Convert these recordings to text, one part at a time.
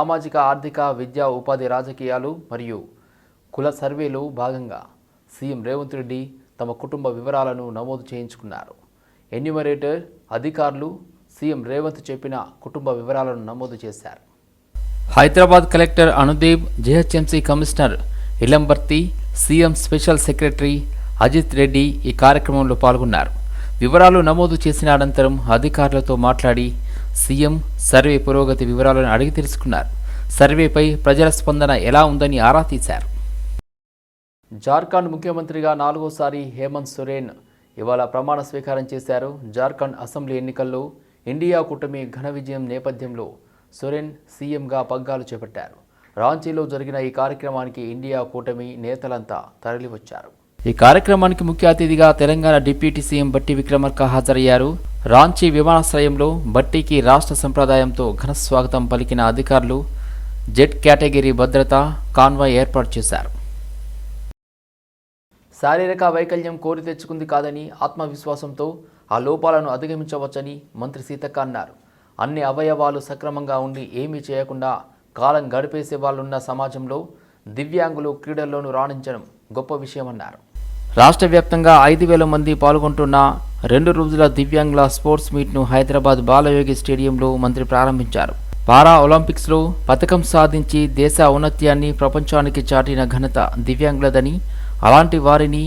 సామాజిక ఆర్థిక విద్యా ఉపాధి రాజకీయాలు మరియు కుల సర్వేలో భాగంగా సీఎం రేవంత్ రెడ్డి తమ కుటుంబ వివరాలను నమోదు చేయించుకున్నారు. ఎన్యూమరేటర్ అధికారులు సీఎం రేవంత్ చెప్పిన కుటుంబ వివరాలను నమోదు చేశారు. Hyderabad collector Anudeep GHMC commissioner Ilambarthi CM special secretary Ajit Reddy ఈ కార్యక్రమంలో పాల్గొన్నారు. వివరాలు నమోదు చేసిన అనంతరం అధికారులతో మాట్లాడి సీఎం సర్వే పురోగతి వివరాలను అడిగి తెలుసుకున్నారు. సర్వేపై ప్రజల స్పందన ఎలా ఉందని ఆరా తీశారు. జార్ఖండ్ ముఖ్యమంత్రిగా నాలుగోసారి హేమంత్ సోరెన్ ఇవాళ ప్రమాణ స్వీకారం చేశారు. జార్ఖండ్ అసెంబ్లీ ఎన్నికల్లో ఇండియా కూటమి ఘన విజయం నేపథ్యంలో సోరెన్ సీఎంగా పగ్గాలు చేపట్టారు. రాంచీలో జరిగిన ఈ కార్యక్రమానికి ఇండియా కూటమి నేతలంతా తరలివచ్చారు. ఈ కార్యక్రమానికి ముఖ్య అతిథిగా తెలంగాణ డిప్యూటీ సీఎం బట్టి విక్రమార్క హాజరయ్యారు. రాంచీ విమానాశ్రయంలో భట్టీకి రాష్ట్ర సంప్రదాయంతో ఘన స్వాగతం పలికిన అధికారులు జెట్ కేటగిరీ భద్రత కాన్వాయ్ ఏర్పాటు చేశారు. శారీరక వైకల్యం కోరి తెచ్చుకుంది కాదని ఆత్మవిశ్వాసంతో ఆ లోపాలను అధిగమించవచ్చని మంత్రి సీతక్క అన్నారు. అన్ని అవయవాలు సక్రమంగా ఉండి ఏమీ చేయకుండా కాలం గడిపేసే వాళ్ళున్న సమాజంలో దివ్యాంగులు క్రీడల్లోనూ రాణించడం గొప్ప విషయమన్నారు. రాష్ట్ర వ్యాప్తంగా ఐదు వేల మంది పాల్గొంటున్న రెండు రోజుల దివ్యాంగుల స్పోర్ట్స్ మీట్ను హైదరాబాద్ బాలయోగి స్టేడియంలో మంత్రి ప్రారంభించారు. పారా ఒలింపిక్స్లో పథకం సాధించి దేశ ఔన్నత్యాన్ని ప్రపంచానికి చాటిన ఘనత దివ్యాంగులదని అలాంటి వారిని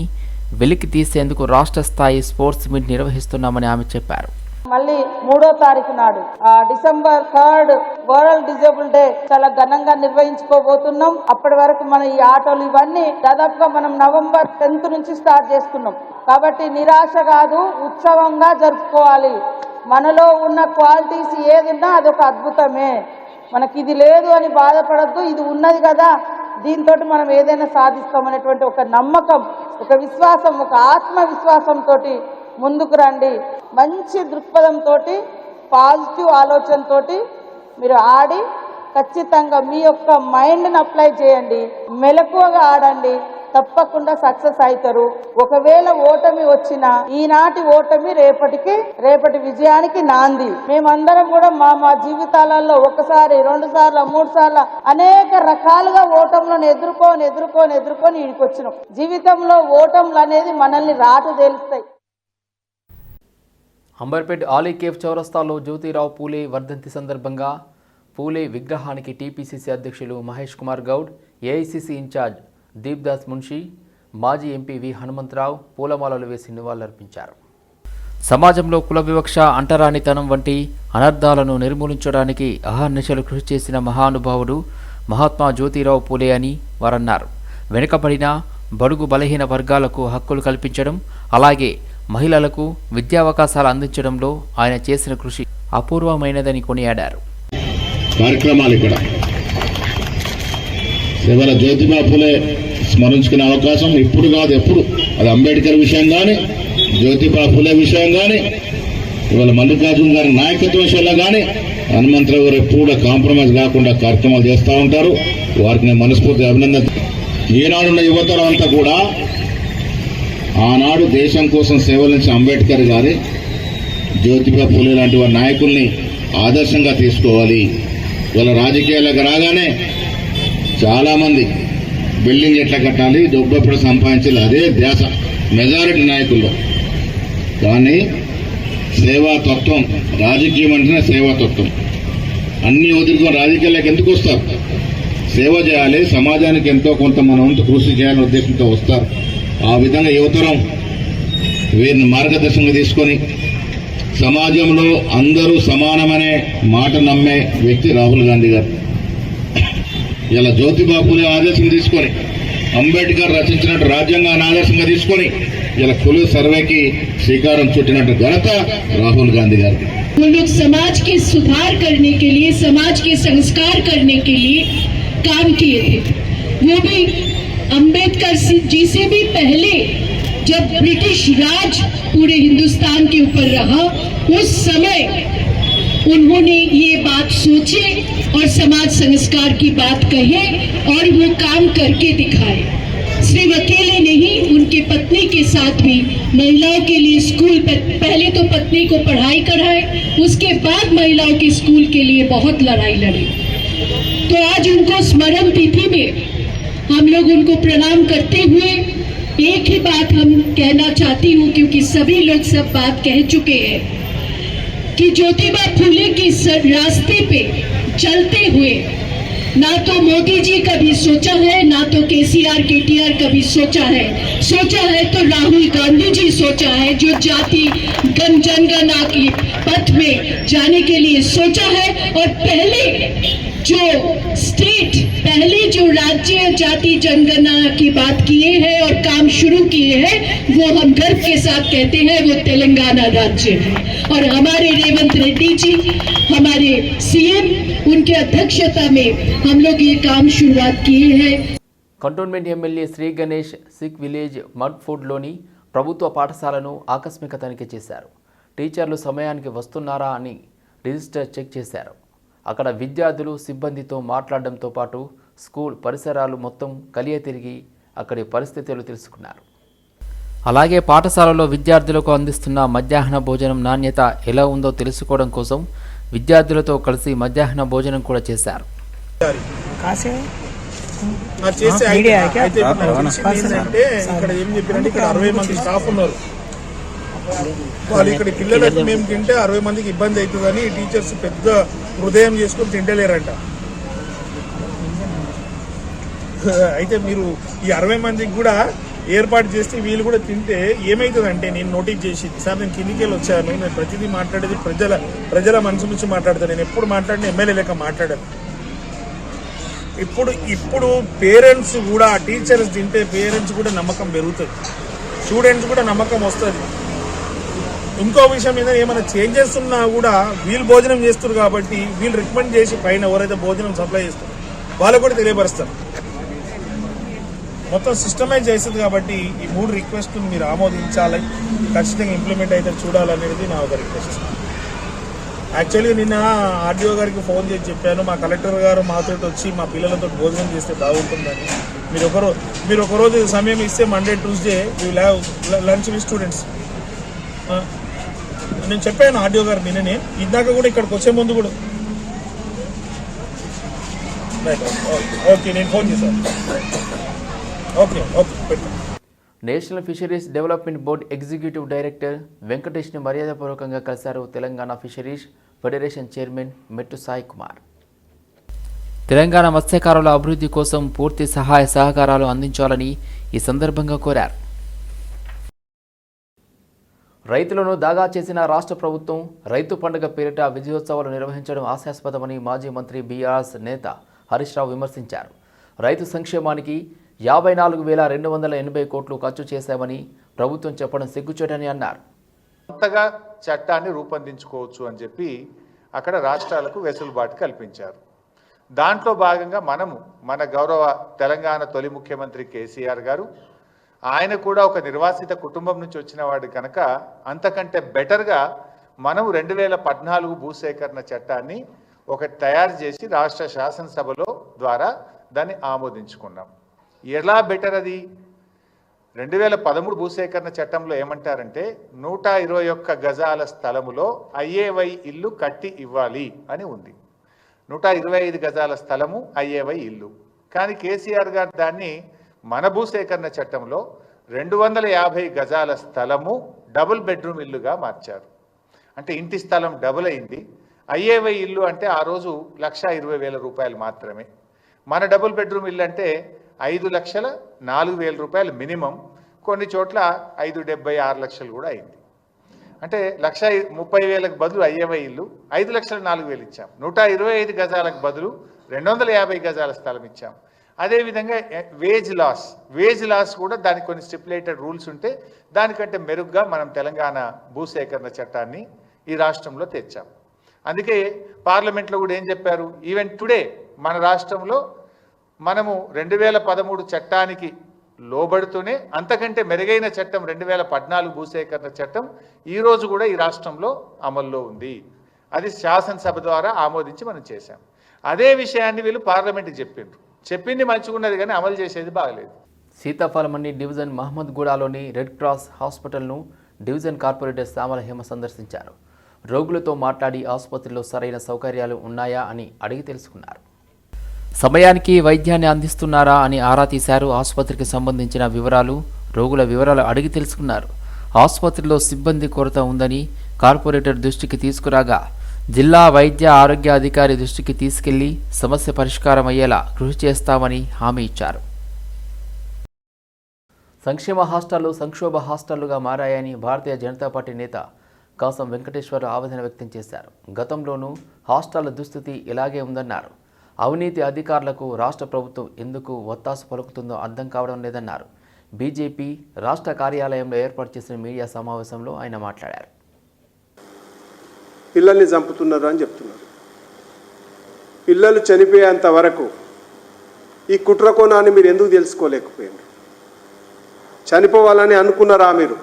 వెలికి తీసేందుకు రాష్ట్ర స్థాయి స్పోర్ట్స్ మీట్ నిర్వహిస్తున్నామని ఆమె చెప్పారు. మళ్ళీ మూడో తారీఖు నాడు. ఆ December third world disable day చాలా ఘనంగా నిర్వహించుకోబోతున్నాం. అప్పటి వరకు మన ఈ ఆటలు ఇవన్నీ దాదాపుగా మనం నవంబర్ టెన్త్ నుంచి స్టార్ట్ చేస్తున్నాం. కాబట్టి నిరాశ కాదు ఉత్సవంగా జరుపుకోవాలి. మనలో ఉన్న క్వాలిటీస్ ఏదున్నా అదొక అద్భుతమే. మనకి ఇది లేదు అని బాధపడద్దు ఇది ఉన్నది కదా. దీంతో మనం ఏదైనా సాధిస్తామనేటువంటి ఒక నమ్మకం ఒక విశ్వాసం ఒక ఆత్మవిశ్వాసంతో ముందుకు రండి. మంచి దృక్పథంతో పాజిటివ్ ఆలోచనతోటి మీరు ఆడి ఖచ్చితంగా మీ యొక్క మైండ్ని అప్లై చేయండి. మెలకువగా ఆడండి. తప్పకుండా సక్సెస్ అవుతారు ఒకవేళ ఓటమి వచ్చినా ఈనాటి ఓటమి రేపటికి రేపటి విజయానికి నాంది. మేమందరం కూడా మా మా జీవితాలలో ఒకసారి రెండు సార్లు మూడు సార్లు అనేక రకాలుగా ఓటములను ఎదుర్కొని ఎదుర్కొని ఎదుర్కొని ఇడికొచ్చినాం జీవితంలో ఓటములు అనేది మనల్ని రాటు తేలుస్తాయి. అంబర్పేట్ ఆలీ కేఫ్ చౌరస్తాలో జ్యోతిరావు పూలే వర్ధంతి సందర్భంగా పూలే విగ్రహానికి టీపీసీసీ అధ్యక్షులు మహేష్ కుమార్ గౌడ్ ఏఐసీసీ ఇన్ఛార్జ్ దీప్దాస్ మున్షి మాజీ ఎంపీ వి హనుమంతరావు పూలమాలలు వేసి నివాళులర్పించారు. సమాజంలో కుల వివక్ష అంటరానితనం వంటి అనర్థాలను నిర్మూలించడానికి అహర్నిశలు కృషి చేసిన మహానుభావుడు మహాత్మా జ్యోతిరావు పూలే అని వారన్నారు. వెనుకబడిన బడుగు బలహీన వర్గాలకు హక్కులు కల్పించడం అలాగే మహిళలకు విద్యావకాశాలు అందించడంలో ఆయన చేసిన కృషి అపూర్వమైనదని కొనియాడారు. కార్యక్రమాలు ఇక్కడ. ఇవాళ జ్యోతిబా ఫులే స్మరించుకునే అవకాశం ఇప్పుడు కాదు ఎప్పుడు. అది అంబేద్కర్ విషయం కానీ జ్యోతిబా ఫులే విషయం కానీ ఇవాళ మల్లికార్జున గారి నాయకత్వం విషయంలో కానీ హనుమంతరావు గారు ఎప్పుడు కాంప్రమైజ్ కాకుండా కార్యక్రమాలు చేస్తూ ఉంటారు. వారికి నేను మనస్ఫూర్తి అభినందన ఈనాడున్న యువతరం అంతా కూడా ఆనాడు దేశం కోసం సేవలించిన అంబేద్కర్ గారి జ్యోతిబా ఫులే లాంటి వారి నాయకుల్ని ఆదర్శంగా తీసుకోవాలి. వాళ్ళ రాజకీయాలకు రాగానే చాలామంది బిల్డింగ్ ఎట్లా కట్టాలి డబ్బెప్పుడు సంపాదించాలి అదే ధ్యాస మెజారిటీ నాయకుల్లో. కానీ సేవా తత్వం రాజకీయం అంటేనే సేవాతత్వం అన్ని వదులుకొని రాజకీయాలకు ఎందుకు వస్తారు? సేవ చేయాలి సమాజానికి ఎంతో కొంత మన వంతు కృషి చేయాలనే ఉద్దేశంతో వస్తారు. ఆ విధంగా యువతరం వీరిని మార్గదర్శనంగా తీసుకొని సమాజంలో అందరూ సమానమనే మాట నమ్మే వ్యక్తి రాహుల్ గాంధీ గారు ఇలా జ్యోతిబాపుని ఆదేశం తీసుకొని అంబేద్కర్ రచించినట్టు రాజ్యాంగాన్ని ఆదర్శంగా తీసుకొని ఇలా కులు సర్వేకి శ్రీకారం చుట్టినట్టు ఘనత రాహుల్ గాంధీ గారికి वो लोग समाज के सुधार करने के लिए समाज के संस्कार करने के लिए काम किए थे वो भी अंबेडकर जी से भी पहले जब ब्रिटिश राज पूरे हिंदुस्तान के ऊपर रहा, उस समय उन्होंने ये बात सोचे और समाज संस्कार की बात कहे और वो काम करके दिखाए। सिर्फ़ अकेले नहीं, उनके पत्नी के साथ भी, महिलाओं के लिए स्कूल प- पहले तो पत्नी को पढ़ाई कराए, उसके बाद महिलाओं के स्कूल के लिए बहुत लड़ाई लड़ी। तो आज उनको स्मरण तिथि में हम लोग उनको प्रणाम करते हुए एक ही बात हम कहना चाहती हूँ, क्योंकि सभी लोग सब बात कह चुके हैं कि ज्योतिबा फूले की रास्ते पे चलते हुए ना तो मोदी जी कभी सोचा है, ना तो केसीआर, केटीआर कभी सोचा है। सोचा है तो राहुल गांधी जी सोचा है, जो जाति गण जनगणना की पथ में जाने के लिए सोचा है, और पहले जो स्टेट पहले जो राज्य जाति जनगणना की बात किए हैं और काम शुरू किए हैं वो हम गर्व के साथ कहते हैं वो तेलंगाना राज्य है और हमारे रेवंत रेड्डी जी हमारे सीएम उनके अध्यक्षता में हम लोग ये काम शुरुआत किए हैं cantonment MLA Shri Ganesh Sikh village మడ్ఫుడ్లోని ప్రభుత్వ పాఠశాలను ఆకస్మిక తనిఖీ చేశారు టీచర్లు సమయానికి వస్తున్నారా అని రిజిస్టర్ చెక్ చేశారు అక్కడ విద్యార్థులు సిబ్బందితో మాట్లాడడంతో పాటు స్కూల్ పరిసరాలు మొత్తం కలియ తిరిగి అక్కడి పరిస్థితులు తెలుసుకున్నారు. అలాగే పాఠశాలలో విద్యార్థులకు అందిస్తున్న మధ్యాహ్న భోజనం నాణ్యత ఎలా ఉందో తెలుసుకోవడం కోసం విద్యార్థులతో కలిసి మధ్యాహ్న భోజనం కూడా చేశారు. ఇక్కడ ఏం చెప్పారంటే ఇక్కడ అరవై మంది స్టాఫ్ ఉన్నారు. వాళ్ళు ఇక్కడ పిల్లలకు మేము తింటే అరవై మందికి ఇబ్బంది అవుతుందని టీచర్స్ పెద్ద హృదయం చేసుకొని తింటలేరంట. అయితే మీరు ఈ అరవై మందికి కూడా ఏర్పాటు చేస్తే వీళ్ళు కూడా తింటే ఏమవుతుందంటే నేను నోటీస్ చేసి సార్ నేను కిందికి వెళ్ళి వచ్చాను. నేను ప్రతిదీ మాట్లాడేది ప్రజల ప్రజల మనసు నుంచి మాట్లాడతాను. నేను ఎప్పుడు మాట్లాడిన ఎమ్మెల్యే లెక్క మాట్లాడాను. ఇప్పుడు ఇప్పుడు పేరెంట్స్ కూడా టీచర్స్ తింటే పేరెంట్స్ కూడా నమ్మకం పెరుగుతుంది. స్టూడెంట్స్ కూడా నమ్మకం వస్తుంది. ఇంకో విషయం ఏంటంటే ఏమైనా చేంజెస్ ఉన్నా కూడా వీళ్ళు భోజనం చేస్తారు కాబట్టి వీళ్ళు రికమెండ్ చేసి పైన ఎవరైతే భోజనం సప్లై చేస్తారో వాళ్ళు కూడా తెలియపరుస్తారు. మొత్తం సిస్టమైజ్ చేస్తుంది కాబట్టి ఈ మూడు రిక్వెస్ట్లు మీరు ఆమోదించాలి. ఖచ్చితంగా ఇంప్లిమెంట్ అయితే చూడాలనేది నా ఒక రిక్వెస్ట్ యాక్చువల్లీ నిన్న ఆర్డీఓ గారికి ఫోన్ చేసి చెప్పాను మా కలెక్టర్ గారు మాతో వచ్చి మా పిల్లలతో భోజనం చేస్తే బాగుంటుందని. మీరు ఒకరో మీరు ఒకరోజు సమయం ఇస్తే Monday Tuesday you have lunch with students నేను చెప్పాను ఆర్డీఓ గారు నిన్ననే. ఇందాక కూడా ఇక్కడికి వచ్చే ముందు కూడా. ఓకే నేను ఫోన్ చేశాను. ఓకే ఓకే పెట్టాను National Fisheries Development Board Executive Director వెంకటేష్ని మర్యాదపూర్వకంగా కలిశారు తెలంగాణ ఫిషరీస్ ఫెడరేషన్ చైర్మన్ మెట్టు సాయి కుమార్. తెలంగాణ మత్స్యకారుల అభివృద్ధి కోసం పూర్తి సహాయ సహకారాలు అందించాలని ఈ సందర్భంగా కోరారు. రైతులను దాగా చేసిన రాష్ట్ర ప్రభుత్వం రైతు పండుగ పేరిట విజయోత్సవాలు నిర్వహించడం ఆశాస్పదమని మాజీ మంత్రి బీఆర్ఎస్ నేత హరీష్ రావు విమర్శించారు. రైతు సంక్షేమానికి యాభై నాలుగు వేల రెండు వందల ఎనభై కోట్లు ఖర్చు చేశామని ప్రభుత్వం చెప్పడం సిగ్గుచేటని అన్నారు. కొత్తగా చట్టాన్ని రూపొందించుకోవచ్చు అని చెప్పి అక్కడ రాష్ట్రాలకు వెసులుబాటు కల్పించారు. దాంట్లో భాగంగా మనము మన గౌరవ తెలంగాణ తొలి ముఖ్యమంత్రి కేసీఆర్ గారు ఆయన కూడా ఒక నిర్వాసిత కుటుంబం నుంచి వచ్చిన వాడు కనుక అంతకంటే బెటర్గా మనం రెండు వేల పద్నాలుగు భూసేకరణ చట్టాన్ని ఒక తయారు చేసి రాష్ట్ర శాసనసభలో ద్వారా దాన్ని ఆమోదించుకున్నాం. ఎలా బెటర్ అది? రెండు వేల పదమూడు భూసేకరణ చట్టంలో ఏమంటారంటే నూట ఇరవై ఒక్క గజాల స్థలములో ఐఏవై ఇల్లు కట్టి ఇవ్వాలి అని ఉంది. నూట ఇరవై ఐదు గజాల స్థలము ఐఏవై ఇల్లు. కానీ కేసీఆర్ గారు దాన్ని మన భూసేకరణ చట్టంలో రెండు వందల యాభై గజాల స్థలము డబుల్ బెడ్రూమ్ ఇల్లుగా మార్చారు. అంటే ఇంటి స్థలం డబుల్ అయింది. ఐఏవై ఇల్లు అంటే ఆ రోజు లక్ష ఇరవై వేల రూపాయలు మాత్రమే. మన డబుల్ బెడ్రూమ్ ఇల్లు అంటే ఐదు లక్షల నాలుగు వేల రూపాయలు మినిమం. కొన్ని చోట్ల ఐదు డెబ్బై ఆరు లక్షలు కూడా అయింది. అంటే లక్ష ముప్పై వేలకు బదులు అయ్యేవై ఇల్లు ఐదు లక్షల నాలుగు వేలు ఇచ్చాం. నూట ఇరవై ఐదు గజాలకు బదులు రెండు వందల యాభై గజాల స్థలం ఇచ్చాం. అదేవిధంగా వేజ్ లాస్ వేజ్ లాస్ కూడా దానికి కొన్ని స్టిపులేటెడ్ రూల్స్ ఉంటే దానికంటే మెరుగ్గా మనం తెలంగాణ భూసేకరణ చట్టాన్ని ఈ రాష్ట్రంలో తెచ్చాం. అందుకే పార్లమెంట్లో కూడా ఏం చెప్పారు? ఈవెన్ టుడే మన రాష్ట్రంలో మనము రెండు వేల పదమూడు చట్టానికి లోబడుతూనే అంతకంటే మెరుగైన చట్టం రెండు వేల పద్నాలుగు భూసేకరణ చట్టం ఈరోజు కూడా ఈ రాష్ట్రంలో అమల్లో ఉంది. అది శాసనసభ ద్వారా ఆమోదించి మనం చేశాం. అదే విషయాన్ని వీళ్ళు పార్లమెంట్కి చెప్పిండ్రు. చెప్పింది మంచిగున్నది కానీ అమలు చేసేది బాగలేదు. సీతాఫలమణి డివిజన్ మహమ్మద్గూడలోని రెడ్ క్రాస్ హాస్పిటల్ను డివిజన్ కార్పొరేటర్ శ్యామల హేమ సందర్శించారు. రోగులతో మాట్లాడి ఆసుపత్రిలో సరైన సౌకర్యాలు ఉన్నాయా అని అడిగి తెలుసుకున్నారు. సమయానికి వైద్యాన్ని అందిస్తున్నారా అని ఆరా తీశారు ఆసుపత్రికి సంబంధించిన వివరాలు రోగుల వివరాలు అడిగి తెలుసుకున్నారు. ఆసుపత్రిలో సిబ్బంది కొరత ఉందని కార్పొరేటర్ దృష్టికి తీసుకురాగా జిల్లా వైద్య ఆరోగ్య అధికారి దృష్టికి తీసుకెళ్ళి సమస్య పరిష్కారం అయ్యేలా కృషి చేస్తామని హామీ ఇచ్చారు. సంక్షేమ హాస్టళ్ళు సంక్షోభ హాస్టళ్ళుగా మారాయని భారతీయ జనతా పార్టీ నేత కాసం వెంకటేశ్వరరావు ఆవేదన వ్యక్తం చేశారు. గతంలోనూ హాస్టళ్ళ దుస్థితి ఇలాగే ఉందన్నారు. అవినీతి అధికారులకు రాష్ట్ర ప్రభుత్వం ఎందుకు ఒత్తాసు పలుకుతుందో అర్థం కావడం లేదన్నారు. బీజేపీ రాష్ట్ర కార్యాలయంలో ఏర్పాటు చేసిన మీడియా సమావేశంలో ఆయన మాట్లాడారు. పిల్లల్ని చంపుతున్నారు అని చెప్తున్నారు. పిల్లలు చనిపోయేంత వరకు ఈ కుట్రకోణాన్ని మీరు ఎందుకు తెలుసుకోలేకపోయారు? చనిపోవాలని అనుకున్నారా మీరు?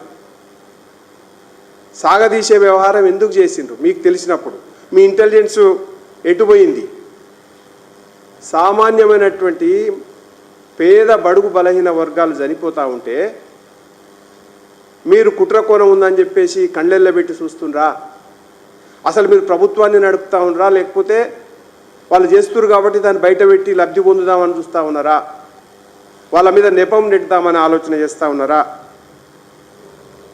సాగదీసే వ్యవహారం ఎందుకు చేసిండ్రు? మీకు తెలిసినప్పుడు మీ ఇంటెలిజెన్స్ ఎటుపోయింది? సామాన్యమైనటువంటి పేద బడుగు బలహీన వర్గాలు చనిపోతూ ఉంటే మీరు కుట్రకోణం ఉందని చెప్పేసి కళ్ళెళ్ళబెట్టి చూస్తుండ్రా? అసలు మీరు ప్రభుత్వాన్ని నడుపుతా ఉన్నారా? లేకపోతే వాళ్ళు చేస్తున్నారు కాబట్టి దాన్ని బయట పెట్టి లబ్ధి పొందుదామని చూస్తూ ఉన్నారా? వాళ్ళ మీద నెపం నెట్టుదామని ఆలోచన చేస్తూ ఉన్నారా?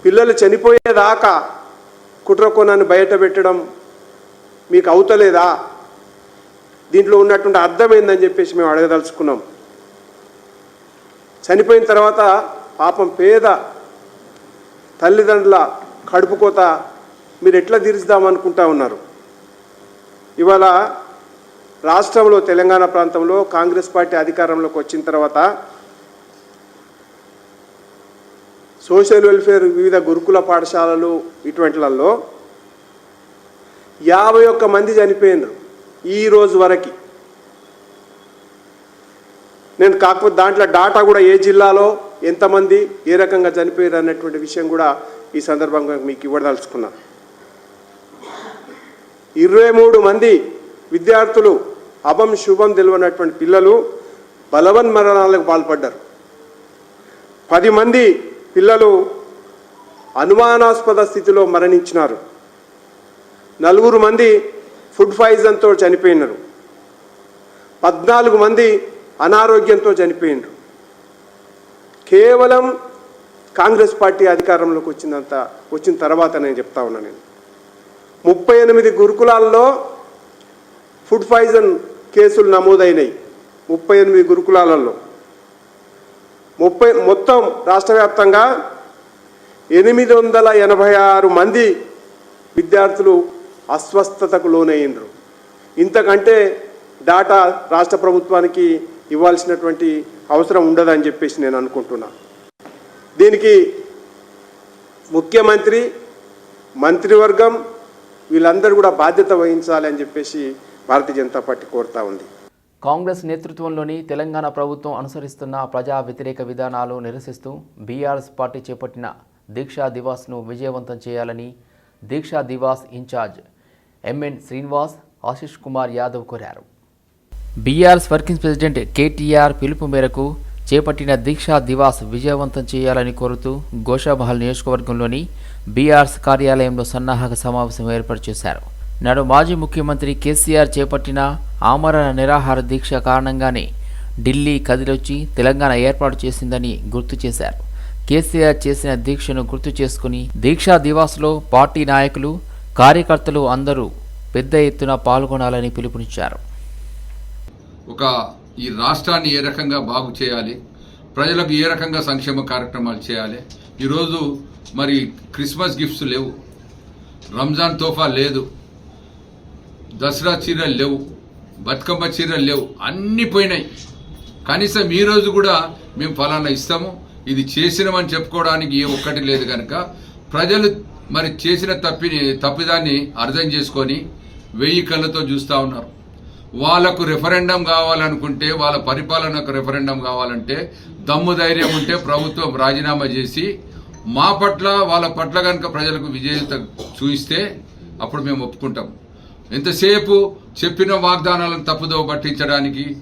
పిల్లలు చనిపోయేదాకా కుట్రకోణాన్ని బయట పెట్టడం మీకు అవుతలేదా? దీంట్లో ఉన్నటువంటి అర్థమైందని చెప్పేసి మేము అడగదలుచుకున్నాం. చనిపోయిన తర్వాత పాపం పేద తల్లిదండ్రుల కడుపుకోత మీరు ఎట్లా తీర్చుదామనుకుంటా ఉన్నారు? ఇవాళ రాష్ట్రంలో తెలంగాణ ప్రాంతంలో కాంగ్రెస్ పార్టీ అధికారంలోకి వచ్చిన తర్వాత సోషల్ వెల్ఫేర్ వివిధ గురుకుల పాఠశాలలు ఇటువంటిలలో యాభై ఒక్క మంది చనిపోయినారు ఈ రోజు వరకు. నేను కాకపోతే దాంట్లో డాటా కూడా ఏ జిల్లాలో ఎంతమంది ఏ రకంగా చనిపోయారు అన్నటువంటి విషయం కూడా ఈ సందర్భంగా మీకు ఇవ్వదలుచుకున్నాను. ఇరవై మూడు మంది విద్యార్థులు అభం శుభం తెలియనటువంటి పిల్లలు బలవన్ మరణాలకు పాల్పడ్డారు. పది మంది పిల్లలు అనుమానాస్పద స్థితిలో మరణించినారు. నలుగురు మంది ఫుడ్ పాయిజన్తో చనిపోయినారు. పద్నాలుగు మంది అనారోగ్యంతో చనిపోయినారు. కేవలం కాంగ్రెస్ పార్టీ అధికారంలోకి వచ్చినంత వచ్చిన తర్వాత నేను చెప్తా ఉన్నా నేను. ముప్పై ఎనిమిది గురుకులాల్లో ఫుడ్ పాయిజన్ కేసులు నమోదైనాయి. ముప్పై ఎనిమిది గురుకులాలలో. ముప్పై మొత్తం రాష్ట్ర వ్యాప్తంగా ఎనిమిది వందల ఎనభై ఆరు మంది విద్యార్థులు అస్వస్థతకు లోనయ్యిండ్రు. ఇంతకంటే డాటా రాష్ట్ర ప్రభుత్వానికి ఇవ్వాల్సినటువంటి అవసరం ఉండదని చెప్పేసి నేను అనుకుంటున్నా. దీనికి ముఖ్యమంత్రి మంత్రివర్గం వీళ్ళందరూ కూడా బాధ్యత వహించాలి అని చెప్పేసి భారతీయ జనతా పార్టీ కోరుతా ఉంది. కాంగ్రెస్ నేతృత్వంలోని తెలంగాణ ప్రభుత్వం అనుసరిస్తున్న ప్రజా వ్యతిరేక విధానాలు నిరసిస్తూ బీఆర్ఎస్ పార్టీ చేపట్టిన దీక్షా దివాస్ను విజయవంతం చేయాలని దీక్షా దివాస్ ఇన్ఛార్జ్ ఎంఎన్ శ్రీనివాస్ ఆశిష్ కుమార్ యాదవ్ కోరారు. బీఆర్ఎస్ వర్కింగ్ ప్రెసిడెంట్ కేటీఆర్ పిలుపు మేరకు చేపట్టిన దీక్షా దివాస్ విజయవంతం చేయాలని కోరుతూ గోషాబహల్ నియోజకవర్గంలోని బీఆర్ఎస్ కార్యాలయంలో సన్నాహక సమావేశం ఏర్పాటు చేశారు. నాడు మాజీ ముఖ్యమంత్రి కేసీఆర్ చేపట్టిన ఆమరణ నిరాహార దీక్ష కారణంగానే ఢిల్లీ కదిలొచ్చి తెలంగాణ ఏర్పాటు చేసిందని గుర్తు చేశారు. కేసీఆర్ చేసిన దీక్షను గుర్తు చేసుకుని దీక్షా దివాస్లో పార్టీ నాయకులు కార్యకర్తలు అందరూ పెద్ద ఎత్తున పాల్గొనాలని పిలుపునిచ్చారు. ఒక ఈ రాష్ట్రాన్ని ఏ రకంగా బాగు చేయాలి? ప్రజలకు ఏ రకంగా సంక్షేమ కార్యక్రమాలు చేయాలి? ఈరోజు మరి క్రిస్మస్ గిఫ్ట్స్ లేవు. రంజాన్ తోఫా లేదు. దసరా చీరలు లేవు. బతుకమ్మ చీరలు లేవు. అన్నీ పోయినాయి. కనీసం ఈ రోజు కూడా మేము ఫలానా ఇస్తాము. ఇది చేసినామని చెప్పుకోవడానికి ఏ ఒక్కటి లేదు కనుక. ప్రజలు మరి చేసిన తప్పిని తప్పిదాన్ని అర్థం చేసుకొని వెయ్యి కళ్ళతో చూస్తూ ఉన్నారు. వాళ్ళకు రెఫరెండం కావాలనుకుంటే వాళ్ళ పరిపాలనకు రెఫరెండం కావాలంటే దమ్ము ధైర్యం ఉంటే ప్రభుత్వం రాజీనామా చేసి మా పట్ల వాళ్ళ పట్ల కనుక ప్రజలకు విజేత చూయిస్తే అప్పుడు మేము ఒప్పుకుంటాం. ఎంతసేపు చెప్పిన వాగ్దానాలను తప్పుదో పట్టించడానికి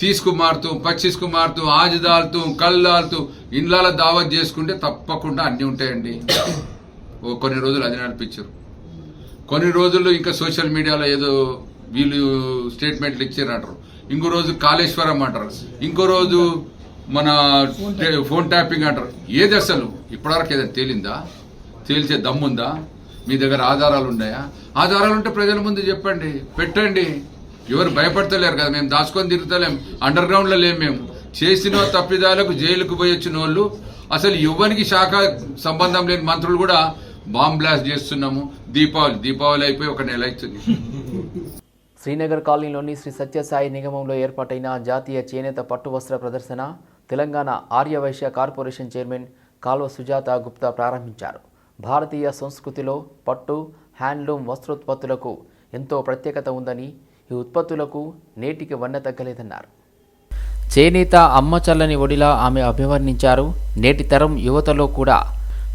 తీసుకు మారుతూ ఆజుదాలుతూ మారుతూ కళ్ళాలుతూ ఇండ్ల దావత్ చేసుకుంటే తప్పకుండా అన్నీ ఉంటాయండి. ఓ కొన్ని రోజులు అది నడిపించారు. కొన్ని రోజులు ఇంకా సోషల్ మీడియాలో ఏదో వీళ్ళు స్టేట్మెంట్లు ఇచ్చారంటారు. ఇంకో రోజు కాళేశ్వరం అంటారు. ఇంకో రోజు మన ఫోన్ ట్యాపింగ్ అంటారు. ఏది అసలు? ఇప్పటివరకు ఏదైనా తేలిందా? తేల్చే దమ్ముందా? మీ దగ్గర ఆధారాలు ఉన్నాయా? ఆధారాలు ఉంటే ప్రజల ముందు చెప్పండి. పెట్టండి. ఎవరు భయపడతలేరు కదా మేము దాచుకొని తిరుగుతలేం. అండర్ గ్రౌండ్లో లేం మేము. చేసిన తప్పిదాలకు జైలుకు పోయి వచ్చిన వాళ్ళు అసలు యువనికి శాఖ సంబంధం లేని మంత్రులు కూడా బాంబ్ బ్లాస్ట్ చేస్తున్నాము. దీపావళి దీపావళి అయిపోయి ఒక నెల అవుతుంది. శ్రీనగర్ కాలనీలోని శ్రీ సత్యసాయి నిగమంలో ఏర్పాటైన జాతీయ చేనేత పట్టు వస్త్ర ప్రదర్శన తెలంగాణ ఆర్యవైశ్య కార్పొరేషన్ చైర్మన్ కాల్వ సుజాత గుప్తా ప్రారంభించారు. భారతీయ సంస్కృతిలో పట్టు హ్యాండ్లూమ్ వస్త్రోత్పత్తులకు ఎంతో ప్రత్యేకత ఉందని ఈ ఉత్పత్తులకు నేటికి వన్న తగ్గలేదన్నారు. చేనేత అమ్మచల్లని ఒడిలా ఆమె అభివర్ణించారు. నేటి తరం యువతలో కూడా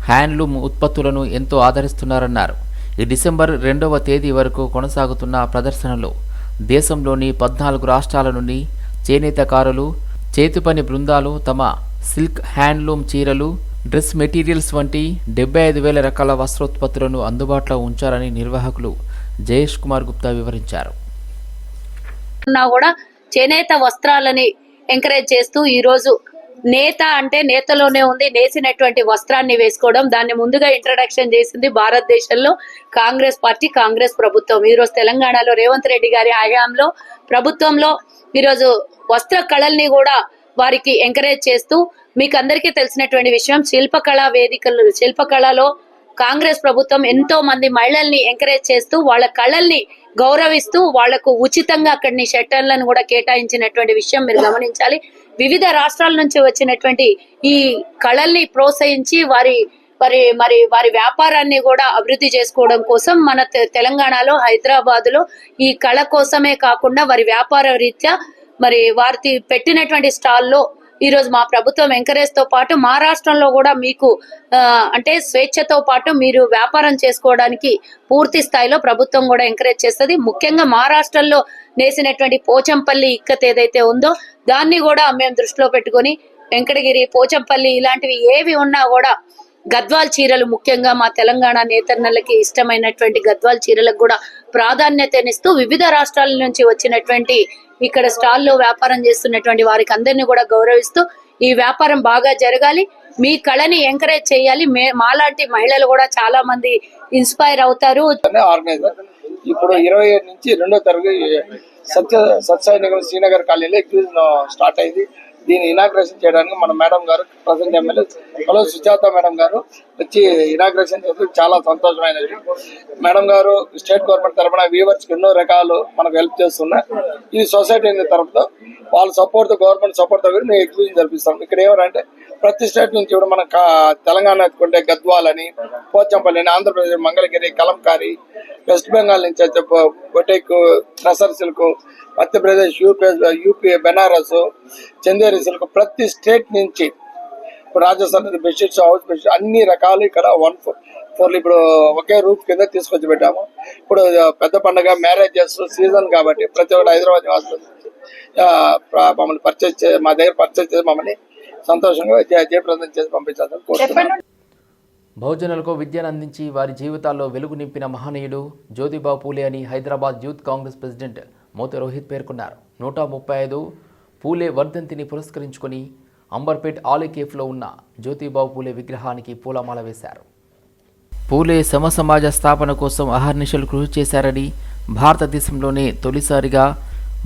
హ్యాండ్లూమ్ ఉత్పత్తులను ఎంతో ఆదరిస్తున్నారన్నారు. ఈ డిసెంబర్ రెండవ తేదీ వరకు కొనసాగుతున్న ప్రదర్శనలో దేశంలోని పద్నాలుగు రాష్ట్రాల నుండి చేనేతకారులు చేతిపని బృందాలు తమ సిల్క్ హ్యాండ్లూమ్ చీరలు డ్రెస్ మెటీరియల్స్ వంటి డెబ్బై ఐదు వేల రకాల వస్త్రోత్పత్తులను అందుబాటులో ఉంచారని నిర్వాహకులు జయేష్ కుమార్ గుప్తా వివరించారు. కూడా చేనేత వస్త్రాలని ఎంకరేజ్ చేస్తూ ఈరోజు నేత అంటే నేతలోనే ఉంది నేసినటువంటి వస్త్రాన్ని వేసుకోవడం. దాన్ని ముందుగా ఇంట్రడక్షన్ చేసింది భారతదేశంలో కాంగ్రెస్ పార్టీ కాంగ్రెస్ ప్రభుత్వం. ఈ రోజు తెలంగాణలో రేవంత్ రెడ్డి గారి హయాంలో ప్రభుత్వంలో ఈరోజు వస్త్ర కళల్ని కూడా వారికి ఎంకరేజ్ చేస్తూ మీకు అందరికీ తెలిసినటువంటి విషయం శిల్పకళా వేదికలు శిల్పకళలో కాంగ్రెస్ ప్రభుత్వం ఎంతో మంది మహిళల్ని ఎంకరేజ్ చేస్తూ వాళ్ళ కళల్ని గౌరవిస్తూ వాళ్ళకు ఉచితంగా అక్కడిని షట్టర్లను కూడా కేటాయించినటువంటి విషయం మీరు గమనించాలి. వివిధ రాష్ట్రాల నుంచి వచ్చినటువంటి ఈ కళల్ని ప్రోత్సహించి వారి మరి మరి వారి వ్యాపారాన్ని కూడా అభివృద్ధి చేసుకోవడం కోసం మన తె- తెలంగాణలో హైదరాబాద్లో ఈ కళ కోసమే కాకుండా వారి వ్యాపార రీత్యా మరి వారి పెట్టినటువంటి స్టాల్లో ఈరోజు మా ప్రభుత్వం ఎంకరేజ్తో పాటు మా రాష్ట్రంలో కూడా మీకు అంటే స్వేచ్ఛతో పాటు మీరు వ్యాపారం చేసుకోవడానికి పూర్తి స్థాయిలో ప్రభుత్వం కూడా ఎంకరేజ్ చేస్తుంది. ముఖ్యంగా మహారాష్ట్రలో నేసినటువంటి పోచంపల్లి ఇక్కత్ ఏదైతే ఉందో దాన్ని కూడా మేము దృష్టిలో పెట్టుకొని వెంకటగిరి పోచంపల్లి ఇలాంటివి ఏవి ఉన్నా కూడా గద్వాల్ చీరలు ముఖ్యంగా మా తెలంగాణ నేతన్నలకి ఇష్టమైనటువంటి గద్వాల్ చీరలకు కూడా ప్రాధాన్యతనిస్తూ వివిధ రాష్ట్రాల నుంచి వచ్చినటువంటి ఇక్కడ స్టాల్లో వ్యాపారం చేస్తున్నటువంటి వారికి అందరినీ కూడా గౌరవిస్తూ ఈ వ్యాపారం బాగా జరగాలి. మీ కళని ఎంకరేజ్ చేయాలి. మే మాలాంటి మహిళలు కూడా చాలా మంది ఇన్స్పైర్ అవుతారు. ఇప్పుడు ఇరవై ఏడు నుంచి రెండో తరగతి సత్య సత్సాయి నగర్ శ్రీనగర్ కాలనీలో ఎగ్జిబిషన్ స్టార్ట్ అయింది. దీన్ని ఇనాగ్రేషన్ చేయడానికి మన మేడం గారు present MLA hello Sujatha madam గారు. వచ్చి ఇనాగ్రేషన్ చేసి చాలా సంతోషమైనది. మేడం గారు స్టేట్ గవర్నమెంట్ తరఫున వీవర్స్ ఎన్నో రకాలు మనకు హెల్ప్ చేస్తున్నారు ఇది సొసైటీ తరఫున వాళ్ళ సపోర్ట్ గవర్నమెంట్ సపోర్ట్ దగ్గర మేము ఎగ్జిబిషన్ జరిపిస్తాం. ఇక్కడ ఏమంటే ప్రతి స్టేట్ నుంచి కూడా మన తెలంగాణ ఎత్తుకుంటే గద్వాల్ అని పోచంపల్లి అని ఆంధ్రప్రదేశ్ మంగళగిరి కలంకారి వెస్ట్ బెంగాల్ నుంచి అయితే బొ- బొటేక్ tussar silk Madhya Pradesh UP UP Banaras Chanderi silk ప్రతి స్టేట్ నుంచి ఇప్పుడు రాజస్థాన్ బెడ్షీట్స్ హౌస్ బెడ్షీట్ అన్ని రకాలు ఇక్కడ వన్ ఫోర్ ఫోర్ ఇప్పుడు ఒకే రూప్ కింద తీసుకొచ్చి పెట్టాము. ఇప్పుడు పెద్ద పండుగ మ్యారేజెస్ సీజన్ కాబట్టి ప్రతి ఒక్కటి హైదరాబాద్ నివాసులు మమ్మల్ని పర్చేజ్ చే మా దగ్గర పర్చేజ్ చేసి మమ్మల్ని సంతోషంగా జయ- జయప్రదం చేసి పంపించాలని కోరుతున్నాను బహుజనులకు విద్యను అందించి వారి జీవితాల్లో వెలుగు నింపిన మహనీయుడు జ్యోతిబావు పూలే అని హైదరాబాద్ యూత్ కాంగ్రెస్ ప్రెసిడెంట్ మోతి రోహిత్ పేర్కొన్నారు. నూట ముప్పై ఐదు పూలే వర్ధంతిని పురస్కరించుకొని అంబర్పేట్ ఆలికేఫ్లో ఉన్న జ్యోతిబాబు పూలే విగ్రహానికి పూలమాల వేశారు. పూలే సమసమాజ స్థాపన కోసం అహర్నిశలు కృషి చేశారని భారతదేశంలోనే తొలిసారిగా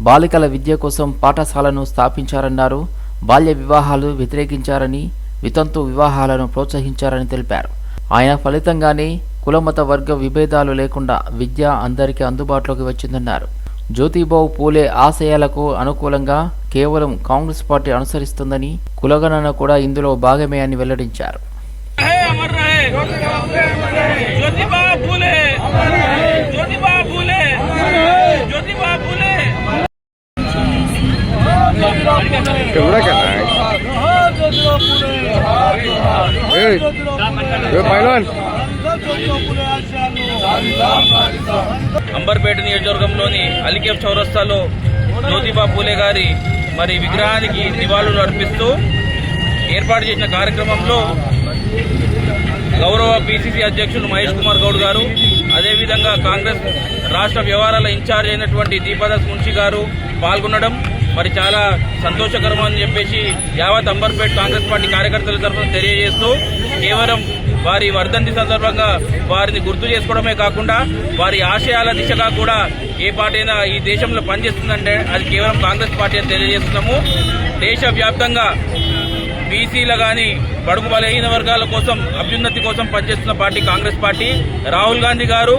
బాలికల విద్య కోసం పాఠశాలను స్థాపించారన్నారు. బాల్య వివాహాలు వ్యతిరేకించారని వితంతు వివాహాలను ప్రోత్సహించారని తెలిపారు. ఆయన ఫలితంగానే కులమత వర్గ విభేదాలు లేకుండా విద్య అందరికీ అందుబాటులోకి వచ్చిందన్నారు. జ్యోతిబాబు పూలే ఆశయాలకు అనుకూలంగా కేవలం కాంగ్రెస్ పార్టీ అనుసరిస్తుందని కులగణన కూడా ఇందులో భాగమే అని వెల్లడించారు. అంబర్పేట నియోజకవర్గంలోని అలికేఫ్ చౌరస్తాలో జ్యోతిబా పూలే గారి మరి విగ్రహానికి నివాళులు అర్పిస్తూ ఏర్పాటు చేసిన కార్యక్రమంలో గౌరవ పిసిసి అధ్యక్షులు మహేష్ కుమార్ గౌడ్ గారు అదేవిధంగా కాంగ్రెస్ రాష్ట్ర వ్యవహారాల ఇన్ఛార్జ్ అయినటువంటి దీపాదాస్ మున్షి గారు పాల్గొనడం మరి చాలా సంతోషకరం అని చెప్పేసి యావత్ అంబర్పేట్ కాంగ్రెస్ పార్టీ కార్యకర్తల తరఫున తెలియజేస్తూ కేవలం వారి వర్ధంతి సందర్భంగా వారిని గుర్తు చేసుకోవడమే కాకుండా వారి ఆశయాల దిశగా కూడా ఏ పార్టీ అయినా ఈ దేశంలో పనిచేస్తుందంటే అది కేవలం కాంగ్రెస్ పార్టీ అని తెలియజేస్తున్నాము. దేశవ్యాప్తంగా బీసీల కానీ బడుగు బలహీన వర్గాల కోసం అభ్యున్నతి కోసం పనిచేస్తున్న పార్టీ కాంగ్రెస్ పార్టీ. రాహుల్ గాంధీ గారు.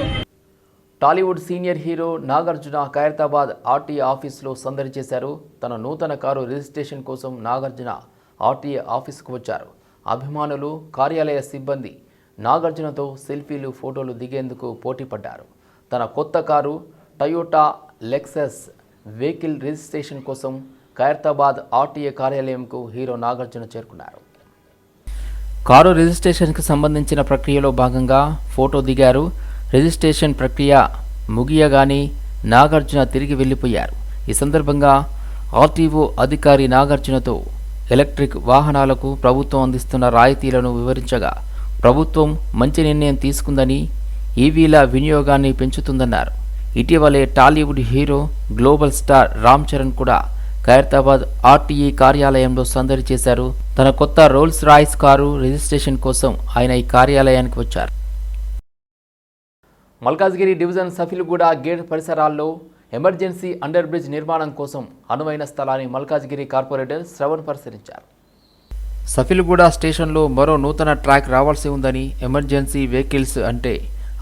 Tollywood senior hero Nagarjuna Khairatabad RTA ఆఫీసులో సందడి చేశారు. తన నూతన కారు రిజిస్ట్రేషన్ కోసం నాగార్జున ఆర్టీఏ ఆఫీస్కు వచ్చారు. అభిమానులు కార్యాలయ సిబ్బంది నాగార్జునతో సెల్ఫీలు ఫోటోలు దిగేందుకు పోటీపడ్డారు. తన కొత్త car Toyota Lexus vehicle registration కోసం ఖైరతాబాద్ ఆర్టీఏ కార్యాలయంకు హీరో నాగార్జున చేరుకున్నారు. కారు రిజిస్ట్రేషన్కు సంబంధించిన ప్రక్రియలో భాగంగా ఫోటో దిగారు. రిజిస్ట్రేషన్ ప్రక్రియ ముగియగానే నాగార్జున తిరిగి వెళ్ళిపోయారు. ఈ సందర్భంగా ఆర్టీఓ అధికారి నాగార్జునతో ఎలక్ట్రిక్ వాహనాలకు ప్రభుత్వం అందిస్తున్న రాయితీలను వివరించగా ప్రభుత్వం మంచి నిర్ణయం తీసుకుందని ఈవీల వినియోగాన్ని పెంచుతుందన్నారు. ఇటీవలే Tollywood hero global star Ram Charan కూడా ఖైరతాబాద్ ఆర్టీఈ కార్యాలయంలో సందడి చేశారు. తన కొత్త రోల్స్ రాయ్స్ కారు రిజిస్ట్రేషన్ కోసం ఆయన ఈ కార్యాలయానికి వచ్చారు. మల్కాజ్గిరి డివిజన్ సఫిల్గూడ గేట్ పరిసరాల్లో ఎమర్జెన్సీ అండర్ బ్రిడ్జ్ నిర్మాణం కోసం అనువైన స్థలాన్ని మల్కాజ్గిరి కార్పొరేటర్ శ్రవణ్ పరిశీలించారు. సఫిల్గూడ స్టేషన్లో మరో నూతన ట్రాక్ రావాల్సి ఉందని ఎమర్జెన్సీ వెహికల్స్ అంటే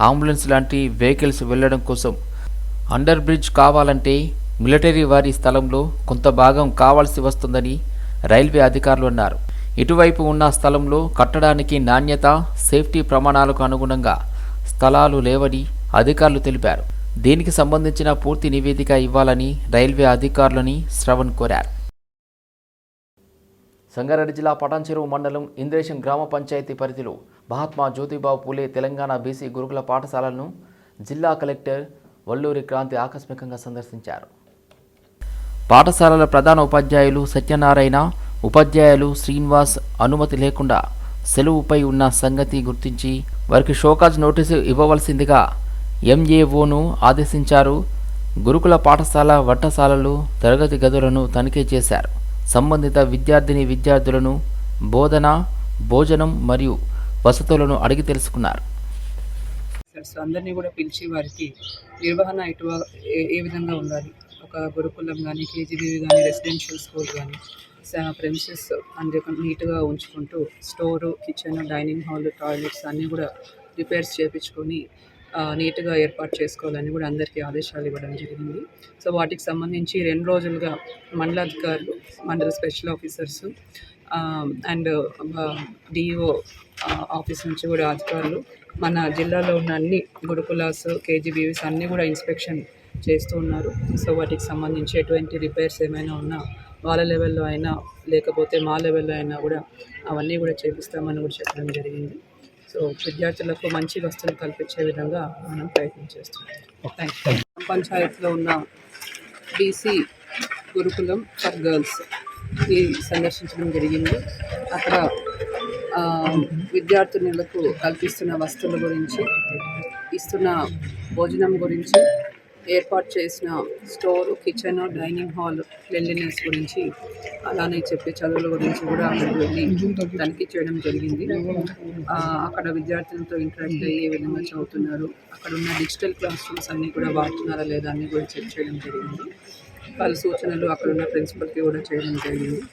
అంబులెన్స్ లాంటి వెహికల్స్ వెళ్ళడం కోసం అండర్ బ్రిడ్జ్ కావాలంటే మిలిటరీ వారి స్థలంలో కొంత భాగం కావాల్సి వస్తుందని రైల్వే అధికారులు అన్నారు. ఇటువైపు ఉన్న స్థలంలో కట్టడానికి నాణ్యత సేఫ్టీ ప్రమాణాలకు అనుగుణంగా స్థలాలు లేవని అధికారులు తెలిపారు. దీనికి సంబంధించిన పూర్తి నివేదిక ఇవ్వాలని రైల్వే అధికారులని శ్రవణ్ కోరారు. సంగారెడ్డి జిల్లా పటాన్చెరువు మండలం ఇంద్రేశం గ్రామ పంచాయతీ పరిధిలో మహాత్మా జ్యోతిబాబు పూలే తెలంగాణ బీసీ గురుకుల పాఠశాలను జిల్లా కలెక్టర్ వల్లూరి క్రాంతి ఆకస్మికంగా సందర్శించారు. పాఠశాలల ప్రధాన ఉపాధ్యాయులు సత్యనారాయణ ఉపాధ్యాయులు శ్రీనివాస్ అనుమతి లేకుండా సెలవుపై ఉన్న సంగతి గుర్తించి వారికి షోకాజ్ నోటీసు ఇవ్వవలసిందిగా ఎంఏఓను ఆదేశించారు. గురుకుల పాఠశాల వట్టశాలలు తరగతి గదులను తనిఖీ చేశారు. సంబంధిత విద్యార్థిని విద్యార్థులను బోధన భోజనం మరియు వసతులను అడిగి తెలుసుకున్నారు. అందరినీ కూడా పిలిచి వారికి నిర్వహణ ఎటు ఏ- ఏ విధంగా ఉండాలి? ఒక గురుకులం కానీ కేజీబీవి కానీ రెసిడెన్షియల్ స్కూల్ కానీ ప్రెమిసెస్ అన్ని నీట్గా ఉంచుకుంటూ store kitchen dining hall toilets అన్నీ కూడా రిపేర్స్ చేయించుకొని నీట్గా ఏర్పాటు చేసుకోవాలని కూడా అందరికీ ఆదేశాలు ఇవ్వడం జరిగింది. సో వాటికి సంబంధించి రెండు రోజులుగా మండలాధికారులు మండల special officers and DO office నుంచి కూడా అధికారులు మన జిల్లాలో ఉన్న అన్ని గురుకులాస్ కేజీబీవీస్ అన్నీ కూడా ఇన్స్పెక్షన్ చేస్తూ ఉన్నారు. సో వాటికి సంబంధించి ఎటువంటి రిపేర్స్ ఏమైనా ఉన్నా వాళ్ళ లెవెల్లో అయినా లేకపోతే మా లెవెల్లో అయినా కూడా అవన్నీ కూడా చేపిస్తామని కూడా చెప్పడం జరిగింది. సో విద్యార్థులకు మంచి వస్తువులు కల్పించే విధంగా మనం ప్రయత్నం చేస్తున్నాం. థ్యాంక్ యూ పంచాయత్లో ఉన్న బీసీ గురుకులం ఫర్ గర్ల్స్ ఈ సందర్శించడం జరిగింది. అక్కడ విద్యార్థినులకు కల్పిస్తున్న వస్తువుల గురించి ఇస్తున్న భోజనం గురించి ఏర్పాటు చేసిన store kitchen dining hall cleanliness గురించి అలానే చెప్పే చదువుల గురించి కూడా అక్కడికి వెళ్ళి తనిఖీ చేయడం జరిగింది. అక్కడ విద్యార్థులతో ఇంటరాక్ట్ అయ్యే విధంగా చదువుతున్నారు అక్కడ ఉన్న డిజిటల్ క్లాస్ రూమ్స్ అన్నీ కూడా వాడుతున్నారా లేదా అన్నీ కూడా చెక్ చేయడం జరిగింది. వాళ్ళ సూచనలు అక్కడ ఉన్న ప్రిన్సిపల్కి కూడా చేయడం జరిగింది.